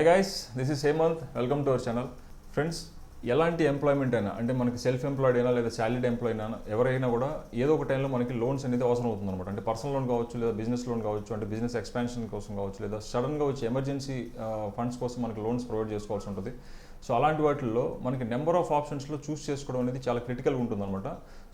Hi guys, this is Hemant. Welcome to our channel. Friends, ఎలాంటి employment అయినా అంటే మనకి సెల్ఫ్ ఎంప్లాయిడ్ అయినా లేదా శాలరీడ్ ఎంప్లాయ్ అయినా ఎవరైనా కూడా ఏదో ఒక టైంలో మనకి లోన్స్ అనేది అవసరం అవుతుంది అనమాట అంటే పర్సనల్ లోన్ కావచ్చు లేదా బిజినెస్ లోన్ కావచ్చు అంటే బిజినెస్ ఎక్స్పాన్షన్ కోసం కావచ్చు లేదా సడన్గా వచ్చి ఎమర్జెన్సీ ఫండ్స్ కోసం మనకి లోన్స్ ప్రొవైడ్ చేసుకోవాల్సి ఉంటుంది. సో అలాంటి వాటిల్లో మనకి నెంబర్ ఆఫ్ ఆప్షన్స్లో చూస్ చేసుకోవడం అనేది చాలా క్రిటికల్గా ఉంటుంది అనమాట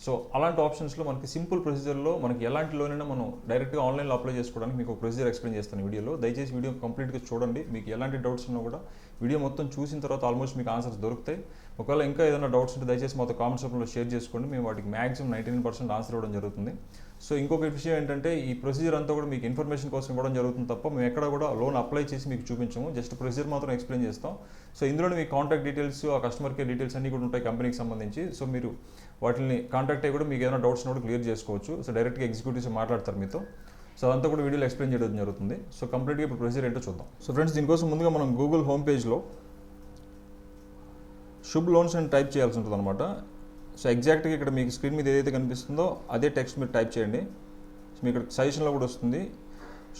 సో అలాంటి ఆప్షన్స్లో మనకి సింపుల్ ప్రొసీజర్లో మనకి ఎలాంటి లోన్ అయినా మనం డైరెక్ట్గా ఆన్లైన్లో అప్లై చేసుకోవడానికి మీకు ఒక ప్రొసీజర్ ఎక్స్ప్లెయిన్ చేస్తాను వీడియోలో. దయచేసి వీడియో కంప్లీట్గా చూడండి. మీకు ఎలాంటి డౌట్స్ ఉన్నా కూడా వీడియో మొత్తం చూసిన తర్వాత ఆల్మోస్ట్ మీకు ఆన్సర్స్ దొరుకుతాయి. ఒకవేళ ఇంకా ఏదైనా డౌట్స్ ఉంటే దయచేసి మాతో కామెంట్ సెక్షన్లో షేర్ చేసుకోండి. మేము వాటికి maximum ninety nine percent answer ఇవ్వడం జరుగుతుంది. సో ఇంకొక విషయం ఏంటంటే ఈ ప్రొసీజర్ అంతా కూడా మీకు ఇన్ఫర్మేషన్ కోసం ఇవ్వడం జరుగుతుంది తప్ప మేము ఎక్కడ కూడా లోన్ అప్లై చేసి మీకు చూపించము. జస్ట్ ప్రొసీజర్ మాత్రం ఎక్స్ప్లెయిన్ చేస్తాం. సో ఇందులో మీ కాంటాక్ట్ డీటెయిల్స్ ఆ కస్టమర్ కేర్ డీటెయిల్స్ అన్ని కూడా ఉంటాయి కంపెనీకి సంబంధించి. సో మీరు వాటిని కాంటాక్ట్ అయ్యి కూడా మీకు ఏదైనా డౌట్స్ కూడా క్లియర్ చేసుకోవచ్చు. సో డైరెక్ట్గా ఎగ్జిక్యూటివ్స్ మాట్లాడతారు మీతో. సో అదంతా కూడా వీడియోలో ఎక్స్ప్లెయిన్ చేయడం జరుగుతుంది. సో కంప్లీట్గా ఇప్పుడు ప్రొసీజర్ ఏంటో చూద్దాం. సో ఫ్రెండ్స్ దీనికోసం ముందుగా మనం గూగుల్ హోమ్ పేజ్లో శుభ్ లోన్స్ అని టైప్ చేయాల్సి ఉంటుంది అనమాట సో ఎగ్జాక్ట్గా ఇక్కడ మీకు స్క్రీన్ మీద ఏదైతే కనిపిస్తుందో అదే టెక్స్ట్ మీరు టైప్ చేయండి. మీ మీకు ఇక్కడ సజెషన్లో కూడా వస్తుంది.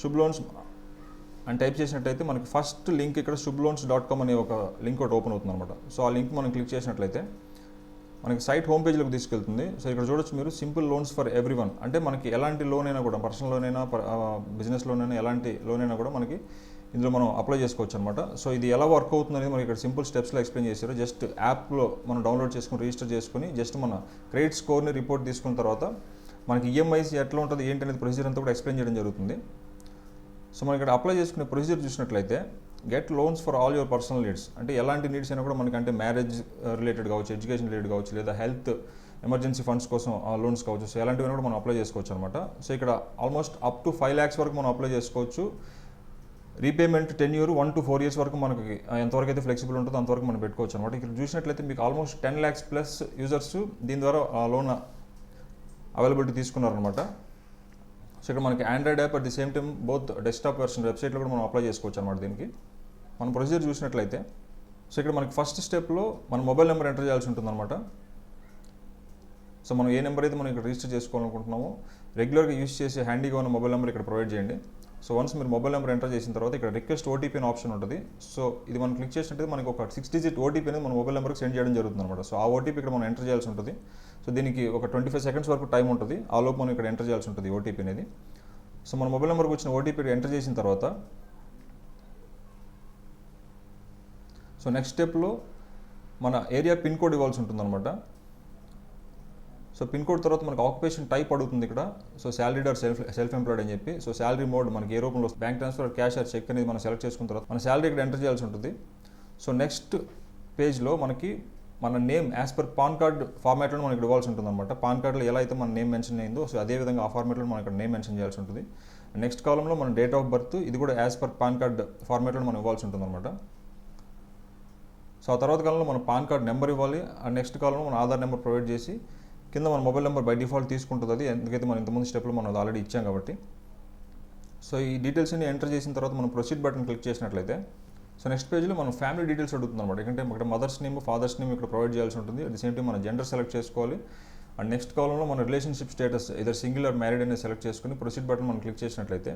శుభ్ లోన్స్ అని టైప్ చేసినట్టయితే మనకి ఫస్ట్ లింక్ ఇక్కడ శుభ్ లోన్స్ డాట్ కామ్ అనే ఒక లింక్ ఒకటి ఓపెన్ అవుతుంది అనమాట సో ఆ లింక్ మనం క్లిక్ చేసినట్లయితే మనకి సైట్ హోమ్ పేజ్లోకి తీసుకెళ్తుంది. సో ఇక్కడ చూడొచ్చు మీరు simple loans for every one అంటే మనకి ఎలాంటి లోన్ అయినా కూడా పర్సనల్ లోన్ అయినా బిజినెస్ లోన్ అయినా ఎలాంటి లోన్ అయినా కూడా మనకి ఇందులో మనం అప్లై చేసుకోవచ్చు అనమాట సో ఇది ఎలా వర్క్ అవుతుంది అనేది మనకి ఇక్కడ సింపుల్ స్టెప్స్లో ఎక్స్ప్లెయిన్ చేశారు. జస్ట్ యాప్లో మనం డౌన్లోడ్ చేసుకుని రిజిస్టర్ చేసుకుని జస్ట్ మన క్రెడిట్ స్కోర్ని రిపోర్ట్ తీసుకున్న తర్వాత మనకి ఈఎంఐస్ ఎట్లా ఉంటుంది ఏంటి అనేది ప్రొసీజర్ అంతా కూడా ఎక్స్ప్లెయిన్ చేయడం జరుగుతుంది. సో మనం ఇక్కడ అప్లై చేసుకునే ప్రొసీజర్ చూసినట్లయితే get loans for all your personal needs అంటే ఎలాంటి నీడ్స్ అయినా కూడా మనకి అంటే మ్యారేజ్ రిలేటెడ్ కావచ్చు ఎడ్యుకేషన్ రిలేటెడ్ కావచ్చు లేదా హెల్త్ ఎమర్జెన్సీ ఫండ్స్ కోసం లోన్స్ కావచ్చు. సో ఎలాంటివైనా కూడా మనం అప్లై చేసుకోవచ్చు అనమాట సో ఇక్కడ almost up to five lakhs వరకు మనం అప్లై చేసుకోవచ్చు. Repayment ten year one to four years వరకు మనకి ఎంతవరకు అయితే ఫ్లెక్సిబుల్ ఉంటుందో అంతవరకు మనం పెట్టుకోవచ్చు అనమాట ఇక్కడ చూసినట్లయితే మీకు almost ten lakhs plus users దీని ద్వారా లోన్ అవైలబిలిటీ తీసుకున్నారనమాట సో ఇక్కడ మనకి Android app at the same time both desktop version వెబ్సైట్లో కూడా మనం అప్లై చేసుకోవచ్చు అనమాట దీనికి. మన ప్రొసీజర్ చూసినట్లయితే సో ఇక్కడ మనకి ఫస్ట్ స్టెప్లో మన మొబైల్ నెంబర్ ఎంటర్ చేయాల్సి ఉంటుందన్నమాట. సో మనం ఏ నెంబర్ అయితే మనం ఇక్కడ రిజిస్టర్ చేసుకోవాలనుకుంటున్నామో రెగ్యులర్గా యూస్ చేసే హ్యాండీగా ఉన్న మొబైల్ నెంబర్ ఇక్కడ ప్రొవైడ్ చేయండి. సో వన్స్ మీరు మొబైల్ నెంబర్ ఎంటర్ చేసిన తర్వాత ఇక్కడ రిక్వెస్ట్ ఓటీపీ అని ఆప్షన్ ఉంటుంది. సో ఇది మనం క్లిక్ చేసినట్టు మనకి ఒక సిక్స్ డిజిట్ ఓటీపీ అనేది మన మొబైల్ నెంబర్కి సెండ్ చేయడం జరుగుతుంది అనమాట సో ఆ ఓటీపీ ఇక్కడ మనం ఎంటర్ చేయాల్సి ఉంటుంది. సో దీనికి ఒక ట్వంటీ ఫైవ్ సెకండ్స్ వరకు టైం ఉంటుంది. ఆ లోపు మనం ఇక్కడ ఎంటర్ చేయాల్సి ఉంటుంది ఓటీపీ అనేది. సో మన మొబైల్ నెంబర్కి వచ్చిన ఓటీపీ ఎంటర్ చేసిన తర్వాత సో నెక్స్ట్ స్టెప్లో మన ఏరియా పిన్ కోడ్ ఇవ్వాల్సి ఉంటుందన్నమాట. సో పిన్ కోడ్ తర్వాత మనకు ఆక్యుపేషన్ టైప్ అడుగుతుంది ఇక్కడ. So salaried or self self employed అని చెప్పి. సో శాలరీ మోడ్ మనకి ఏ రూపంలో bank transfer cash or cheque అనేది మనం సెలెక్ట్ చేసుకున్న తర్వాత మన శాలరీ ఇక్కడ ఎంటర్ చేయాల్సి ఉంటుంది. సో నెక్స్ట్ పేజ్లో మనకి మన name as per PAN card ఫార్మాట్లో మనకి ఇవ్వాల్సి ఉంటుంది అనమాట పాన్ కార్డులో ఎలా అయితే మన నేమ్ మెన్షన్ అయిందో సో అదే విధంగా ఆ ఫార్మాట్లో మనం ఇక్కడ నేమ్ మెన్షన్ చేయాల్సి ఉంటుంది. నెక్స్ట్ కాలంలో మన డేట్ ఆఫ్ బర్త్ ఇది కూడా యాజ్ పర్ పాన్ కార్డ్ ఫార్మాట్లో మనం ఇవ్వాల్సి ఉంటుంది అనమాట సో ఆ తర్వాత కాలంలో మన పాన్ కార్డ్ నెంబర్ ఇవ్వాలి. ఆ నెక్స్ట్ కాలంలో మన ఆధార్ నెంబర్ ప్రొవైడ్ చేసి కింద మన మొబైల్ నెంబర్ బై డిఫాల్ట్ తీసుకుంటుంది అది. ఎందుకైతే మనం ఇంతమంది స్టెప్లో మనం ఆల్రెడీ ఇచ్చాం కాబట్టి. సో ఈ డీటెయిల్స్ అన్ని ఎంటర్ చేసిన తర్వాత మనం ప్రొసీడ్ బటన్ క్లిక్ చేసినట్లయితే సో నెక్స్ట్ పేజ్లో మనం ఫ్యామిలీ డీటెయిల్స్ అడుగుతుంది అనమాట ఎందుకంటే ఇక్కడ మదర్స్ నేమ్ ఫాదర్స్ నేమ్ ఇక్కడ ప్రొవైడ్ చేయాల్సి ఉంటుంది. అట్ ది సేమ్ టైం మన జెండర్ సెలెక్ట్ చేసుకోవాలి. అండ్ నెక్స్ట్ కాలంలో మన relationship status either single or married అనేది సెలెక్ట్ చేసుకుని ప్రొసీడ్ బటన్ మనం క్లిక్ చేసినట్లయితే.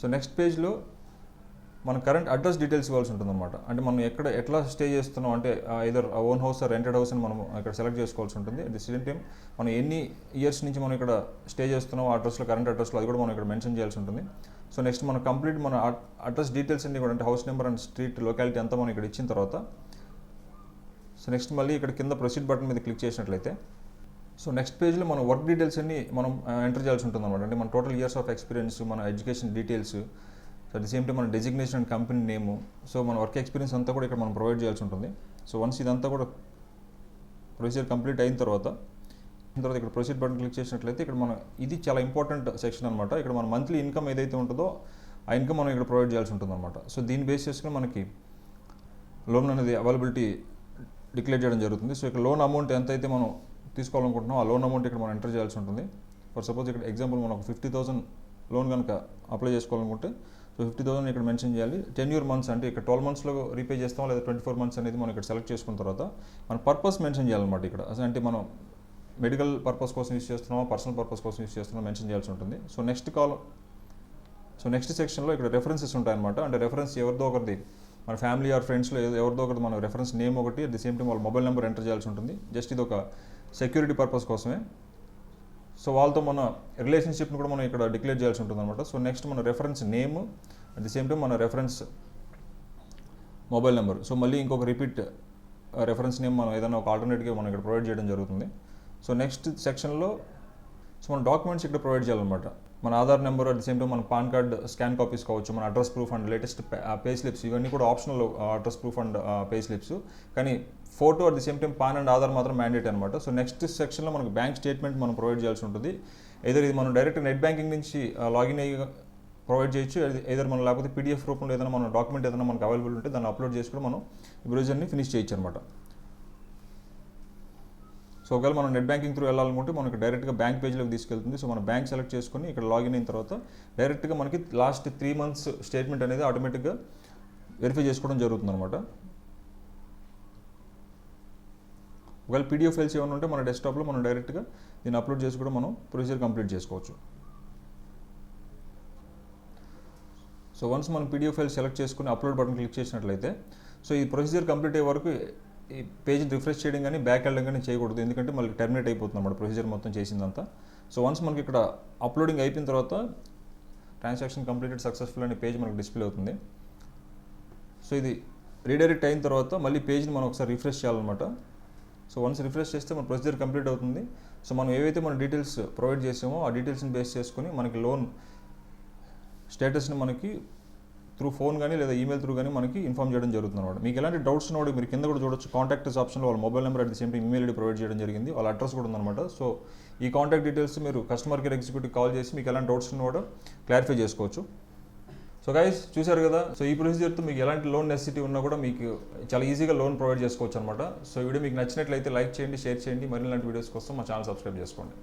సో నెక్స్ట్ పేజ్లో మన కరెంట్ అడ్రస్ డీటెయిల్స్ ఇవ్వాల్సి ఉంటుంది అనమాట అంటే మనం ఎక్కడ ఎట్లా స్టే చేస్తున్నాం అంటే either own house rented house అని మనం ఇక్కడ సెలెక్ట్ చేసుకోవాల్సి ఉంటుంది. అట్ ది సేమ్ టైం మనం ఎన్ని ఇయర్స్ నుంచి మనం ఇక్కడ స్టే చేస్తున్నాం అడ్రస్లో కరెంట్ అడ్రస్లో అది కూడా మనం ఇక్కడ మెన్షన్ చేయాల్సి ఉంటుంది. సో నెక్స్ట్ మనం కంప్లీట్ మన అడ్రస్ డీటెయిల్స్ అన్ని కూడా అంటే house number and street locality అంతా మనం ఇక్కడ ఇచ్చిన తర్వాత సో నెక్స్ట్ మళ్ళీ ఇక్కడ కింద ప్రొసీడ్ బటన్ మీద క్లిక్ చేసినట్లయితే సో నెక్స్ట్ పేజ్లో మన వర్క్ డీటెయిల్స్ అన్ని మనం ఎంటర్ చేయాల్సి ఉంటుంది అనమాట అంటే మన టోటల్ ఇయర్స్ ఆఫ్ ఎక్స్పీరియన్స్ మన education details so at the same time మన designation and company name so మన వర్క్ ఎక్స్పీరియన్స్ అంతా కూడా ఇక్కడ మనం ప్రొవైడ్ చేయాల్సి ఉంటుంది. సో వన్స్ ఇదంతా కూడా ప్రొసీజర్ కంప్లీట్ అయిన తర్వాత తర్వాత ఇక్కడ ప్రొసీడ్ బటన్ క్లిక్ చేసినట్లయితే ఇక్కడ మన ఇది చాలా ఇంపార్టెంట్ సెక్షన్ అనమాట ఇక్కడ మన మంత్లీ ఇన్కమ్ ఏదైతే ఉంటుందో ఆ ఇన్కమ్ మనం ఇక్కడ ప్రొవైడ్ చేయాల్సి ఉంటుంది అనమాట సో దీన్ని బేస్ చేసుకుని మనకి లోన్ అనేది అవైలబిలిటీ డిక్లేర్ చేయడం జరుగుతుంది. సో ఇక్కడ లోన్ అమౌంట్ ఎంత అయితే మనం తీసుకోవాలనుకుంటున్నాం ఆ లోన్ అమౌంట్ ఇక్కడ మనం ఎంటర్ చేయాల్సి ఉంటుంది. ఫర్ సపోజ్ ఇక్కడ ఎగ్జాంపుల్ మనం ఒక ఫిఫ్టీ థౌసండ్ లోన్ కనుక అప్లై చేసుకోవాలనుకుంటే సో ఫిఫ్టీ థౌసండ్ ఇక్కడ మెన్షన్ చేయాలి. టెన్ ఇయర్ మంత్స్ అంటే ఇక్కడ ట్వెల్వ్ మంత్స్లో రీపే చేస్తాం లేదా ట్వంటీ ఫోర్ మంత్స్ అనేది మనం ఇక్కడ సెలెక్ట్ చేసుకున్న తర్వాత మన పర్పస్ మెన్షన్ చేయాలన్నమాట ఇక్కడ. అంటే మనం మెడికల్ పర్పస్ కోసం యూస్ చేస్తున్నామా పర్సనల్ పర్పస్ కోసం యూస్ చేస్తున్నామో మెన్షన్ చేయాల్సి ఉంటుంది. So next call so next సెక్షన్లో ఇక్కడ రెఫరెన్సెస్ ఉంటాయన్నమాట. అంటే రెఫరెన్స్ ఎవరిదో ఒకరిది మన ఫ్యామిలీ ఆర్ ఫ్రెండ్స్లో ఏదో ఎవరిదో ఒకటి మన రెఫరెన్స్ నేమ్ ఒకటి అట్ ది సేమ్ టైం వాళ్ళ మొబైల్ నెంబర్ ఎంటర్ చేయాల్సి ఉంటుంది. జస్ట్ ఇది ఒక సెక్యూరిటీ పర్పస్ కోసమే. సో వాళ్ళతో మన రిలేషన్షిప్ని కూడా మనం ఇక్కడ డిక్లేర్ చేయాల్సి ఉంటుంది అనమాట సో నెక్స్ట్ మన reference name at the same time మన రెఫరెన్స్ మొబైల్ నెంబర్ సో మళ్ళీ ఇంకొక రిపీట్ రెఫరెన్స్ నేమ్ మనం ఏదైనా ఒక ఆల్టర్నేట్గా మనం ఇక్కడ ప్రొవైడ్ చేయడం జరుగుతుంది. సో నెక్స్ట్ సెక్షన్లో సో మన డాక్యుమెంట్స్ ఇక్కడ ప్రొవైడ్ చేయాలన్నమాట. మన Aadhaar number at the same time మన పాన్ కార్డ్ స్కాన్ కాపీస్ కావచ్చు మన address proof and latest pay slips ఇవన్నీ కూడా optional address proof and pay slips కానీ photo at the same time PAN and Aadhaar మాత్రం mandate అనమాట so next సెక్షన్లో మనకు బ్యాంక్ స్టేట్మెంట్ మనం ప్రొవైడ్ చేయాల్సి ఉంటుంది. ఏదో ఇది మనం డైరెక్ట్ నెట్ బ్యాంకింగ్ నుంచి లాగిన్ అయ్యి ప్రొవైడ్ చేయొచ్చు. ఏదైనా మనం లేకపోతే పీడిఎఫ్ రూపంలో ఏదైనా మన డాక్యుమెంట్ ఏదైనా మనకు అవైలబుల్ ఉంటే దాన్ని అప్లోడ్ చేసి కూడా మనం ఈ ప్రొవిజన్ని ఫినిష్ చేయొచ్చు అనమాట సో ఒకవేళ మనం నెట్ బ్యాంకింగ్ త్రూ వెళ్ళాలనుకుంటే మనకి డైరెక్ట్గా బ్యాంక్ పేజ్లోకి తీసుకెళ్తుంది. సో మనం బ్యాంక్ సెలెక్ట్ చేసుకొని ఇక్కడ లాగిన్ అయిన తర్వాత డైరెక్ట్గా మనకి లాస్ట్ త్రీ మంత్స్ స్టేట్మెంట్ అనేది ఆటోమేటిక్గా వెరిఫై చేసుకోవడం జరుగుతుంది అనమాట ఒకవేళ పీడిఎఫ్ ఫైల్స్ ఏమైనా ఉంటే మన డెస్క్టాప్లో మనం డైరెక్ట్గా దీన్ని అప్లోడ్ చేసి కూడా మనం ప్రొసీజర్ కంప్లీట్ చేసుకోవచ్చు. సో వన్స్ మనం పీడిఎఫ్ ఫైల్ సెలెక్ట్ చేసుకుని అప్లోడ్ బటన్ క్లిక్ చేసినట్లయితే సో ఈ ప్రొసీజర్ కంప్లీట్ అయ్యే వరకు ఈ పేజ్ని రిఫ్రెష్ చేయడం కానీ బ్యాక్ వెళ్ళడం కానీ చేయకూడదు. ఎందుకంటే మళ్ళీ టర్మినేట్ అయిపోతుంది అన్నమాట ప్రొసీజర్ మొత్తం చేసిందంతా. సో వన్స్ మనకి ఇక్కడ అప్లోడింగ్ అయిపోయిన తర్వాత ట్రాన్సాక్షన్ కంప్లీటెడ్ సక్సెస్ఫుల్ అనే పేజ్ మనకు డిస్ప్లే అవుతుంది. సో ఇది రీడైరెక్ట్ అయిన తర్వాత మళ్ళీ పేజ్ని మనం ఒకసారి రిఫ్రెష్ చేయాలన్నమాట. సో వన్స్ రిఫ్రెష్ చేస్తే మన ప్రొసీజర్ కంప్లీట్ అవుతుంది. సో మనం ఏవైతే మన డీటెయిల్స్ ప్రొవైడ్ చేసామో ఆ డీటెయిల్స్ని బేస్ చేసుకొని మనకి లోన్ స్టేటస్ని మనకి త్రూ ఫోన్ కానీ లేదా ఈమెయిల్ త్రూ కానీ మనకి ఇన్ఫామ్ చేయడం జరుగుతుంది అనమాట మీకు ఎలాంటి డౌట్స్ ఉన్నవాడు మీరు కింద కూడా చూడొచ్చు. కాంటాక్ట్స్ ఆప్షన్లో వాళ్ళ mobile number at the same time email ID provide చేయడం జరిగింది. వాళ్ళ అడ్రస్ కూడా ఉందన్నమాట. సో ఈ కాంటాక్ట్ డీటెయిల్స్ మీరు కస్టమర్ కేర్ ఎగ్జిక్యూటివ్ కాల్ చేసి మీకు ఎలాంటి డౌట్స్ ఉన్నవాడు క్లారిఫై చేసుకోవచ్చు. సో గైస్ చూశారు కదా? సో ఈ ప్రొసీజర్తో మీకు ఎలాంటి లోన్ నెసిటీ ఉన్నా కూడా మీకు చాలా ఈజీగా లోన్ ప్రొవైడ్ చేసుకోవచ్చు అనమాట సో వీడియో మీకు నచ్చినట్లయితే లైక్ చేయండి షేర్ చేయండి. మరి ఇలాంటి వీడియోస్ కోసం మా ఛానల్ సబ్స్క్రైబ్ చేసుకోండి.